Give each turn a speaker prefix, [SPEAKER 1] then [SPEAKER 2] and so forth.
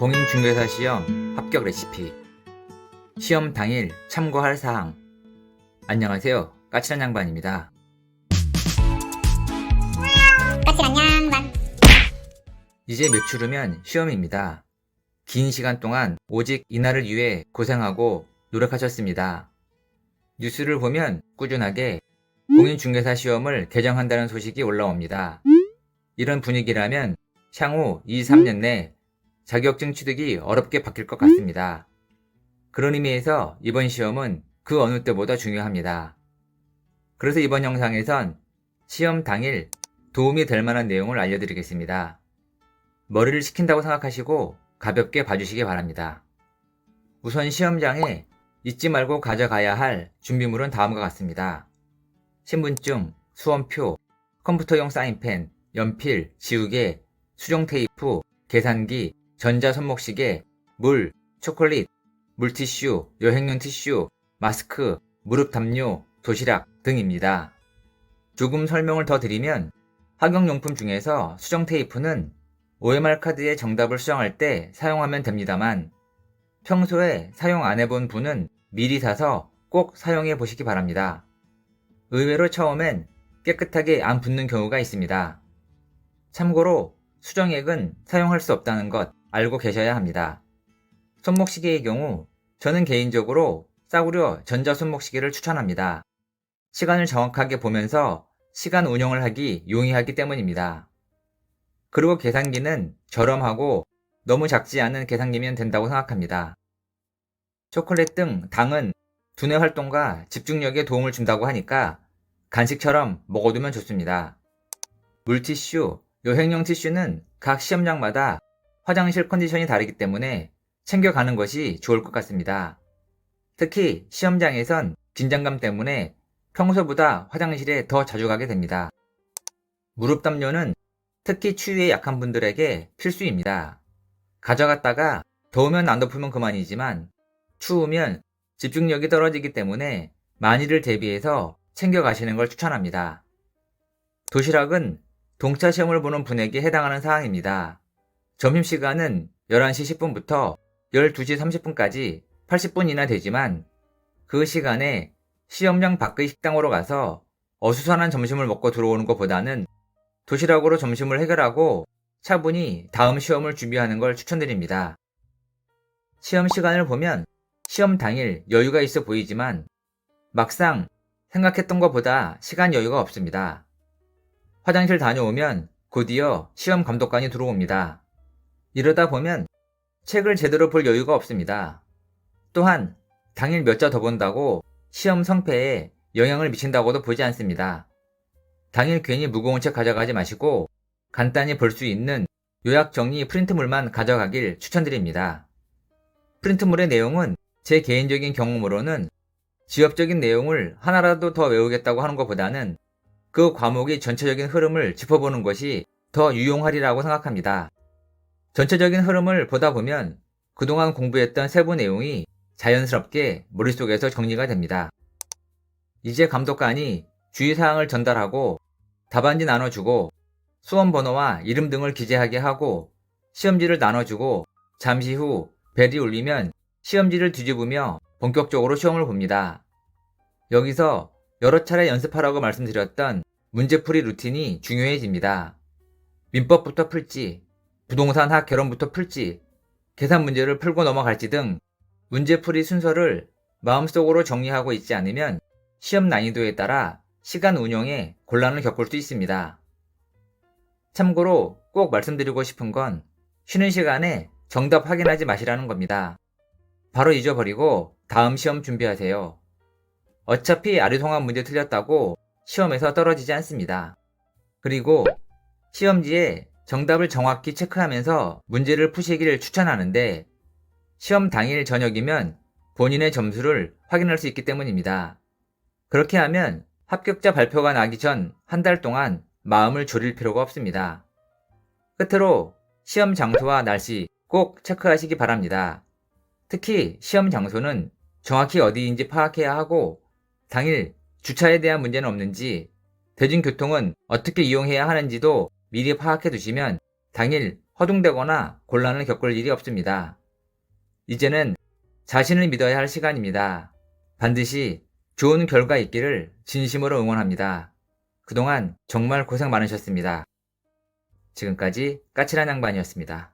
[SPEAKER 1] 공인중개사 시험 합격 레시피. 시험 당일 참고할 사항. 안녕하세요. 까칠한 양반입니다.
[SPEAKER 2] 까칠한 양반.
[SPEAKER 1] 이제 며칠 후면 시험입니다. 긴 시간 동안 오직 이날을 위해 고생하고 노력하셨습니다. 뉴스를 보면 꾸준하게 공인중개사 시험을 개정한다는 소식이 올라옵니다. 이런 분위기라면 향후 2, 3년 내 자격증 취득이 어렵게 바뀔 것 같습니다. 그런 의미에서 이번 시험은 그 어느 때보다 중요합니다. 그래서 이번 영상에선 시험 당일 도움이 될 만한 내용을 알려드리겠습니다. 머리를 식힌다고 생각하시고 가볍게 봐주시기 바랍니다. 우선 시험장에 잊지 말고 가져가야 할 준비물은 다음과 같습니다. 신분증, 수험표, 컴퓨터용 사인펜, 연필, 지우개, 수정 테이프, 계산기, 전자 손목시계, 물, 초콜릿, 물티슈, 여행용 티슈, 마스크, 무릎 담요, 도시락 등입니다. 조금 설명을 더 드리면 학용용품 중에서 수정 테이프는 OMR 카드에 정답을 수정할 때 사용하면 됩니다만 평소에 사용 안 해본 분은 미리 사서 꼭 사용해 보시기 바랍니다. 의외로 처음엔 깨끗하게 안 붙는 경우가 있습니다. 참고로 수정액은 사용할 수 없다는 것 알고 계셔야 합니다. 손목시계의 경우 저는 개인적으로 싸구려 전자 손목시계를 추천합니다. 시간을 정확하게 보면서 시간 운영을 하기 용이하기 때문입니다. 그리고 계산기는 저렴하고 너무 작지 않은 계산기면 된다고 생각합니다. 초콜릿 등 당은 두뇌 활동과 집중력에 도움을 준다고 하니까 간식처럼 먹어두면 좋습니다. 물티슈, 여행용 티슈는 각 시험장마다 화장실 컨디션이 다르기 때문에 챙겨가는 것이 좋을 것 같습니다. 특히 시험장에선 긴장감 때문에 평소보다 화장실에 더 자주 가게 됩니다. 무릎 담요는 특히 추위에 약한 분들에게 필수입니다. 가져갔다가 더우면 안 덮으면 그만이지만 추우면 집중력이 떨어지기 때문에 만일을 대비해서 챙겨가시는 걸 추천합니다. 도시락은 동차 시험을 보는 분에게 해당하는 사항입니다. 점심시간은 11시 10분부터 12시 30분까지 80분이나 되지만 그 시간에 시험장 밖의 식당으로 가서 어수선한 점심을 먹고 들어오는 것보다는 도시락으로 점심을 해결하고 차분히 다음 시험을 준비하는 걸 추천드립니다. 시험 시간을 보면 시험 당일 여유가 있어 보이지만 막상 생각했던 것보다 시간 여유가 없습니다. 화장실 다녀오면 곧이어 시험 감독관이 들어옵니다. 이러다 보면 책을 제대로 볼 여유가 없습니다. 또한 당일 몇 자 더 본다고 시험 성패에 영향을 미친다고도 보지 않습니다. 당일 괜히 무거운 책 가져가지 마시고 간단히 볼 수 있는 요약 정리 프린트물만 가져가길 추천드립니다. 프린트물의 내용은 제 개인적인 경험으로는 지엽적인 내용을 하나라도 더 외우겠다고 하는 것보다는 그 과목의 전체적인 흐름을 짚어보는 것이 더 유용하리라고 생각합니다. 전체적인 흐름을 보다 보면 그동안 공부했던 세부 내용이 자연스럽게 머릿속에서 정리가 됩니다. 이제 감독관이 주의사항을 전달하고 답안지 나눠주고 수험 번호와 이름 등을 기재하게 하고 시험지를 나눠주고 잠시 후 벨이 울리면 시험지를 뒤집으며 본격적으로 시험을 봅니다. 여기서 여러 차례 연습하라고 말씀드렸던 문제풀이 루틴이 중요해집니다. 민법부터 풀지, 부동산 학 결혼부터 풀지, 계산 문제를 풀고 넘어갈지 등 문제풀이 순서를 마음속으로 정리하고 있지 않으면 시험 난이도에 따라 시간 운영에 곤란을 겪을 수 있습니다. 참고로 꼭 말씀드리고 싶은 건 쉬는 시간에 정답 확인하지 마시라는 겁니다. 바로 잊어버리고 다음 시험 준비하세요. 어차피 아리송한 문제 틀렸다고 시험에서 떨어지지 않습니다. 그리고 시험지에 정답을 정확히 체크하면서 문제를 푸시기를 추천하는데 시험 당일 저녁이면 본인의 점수를 확인할 수 있기 때문입니다. 그렇게 하면 합격자 발표가 나기 전 한 달 동안 마음을 졸일 필요가 없습니다. 끝으로 시험 장소와 날씨 꼭 체크하시기 바랍니다. 특히 시험 장소는 정확히 어디인지 파악해야 하고 당일 주차에 대한 문제는 없는지 대중교통은 어떻게 이용해야 하는지도 미리 파악해 두시면 당일 허둥대거나 곤란을 겪을 일이 없습니다. 이제는 자신을 믿어야 할 시간입니다. 반드시 좋은 결과 있기를 진심으로 응원합니다. 그동안 정말 고생 많으셨습니다. 지금까지 까칠한 양반이었습니다.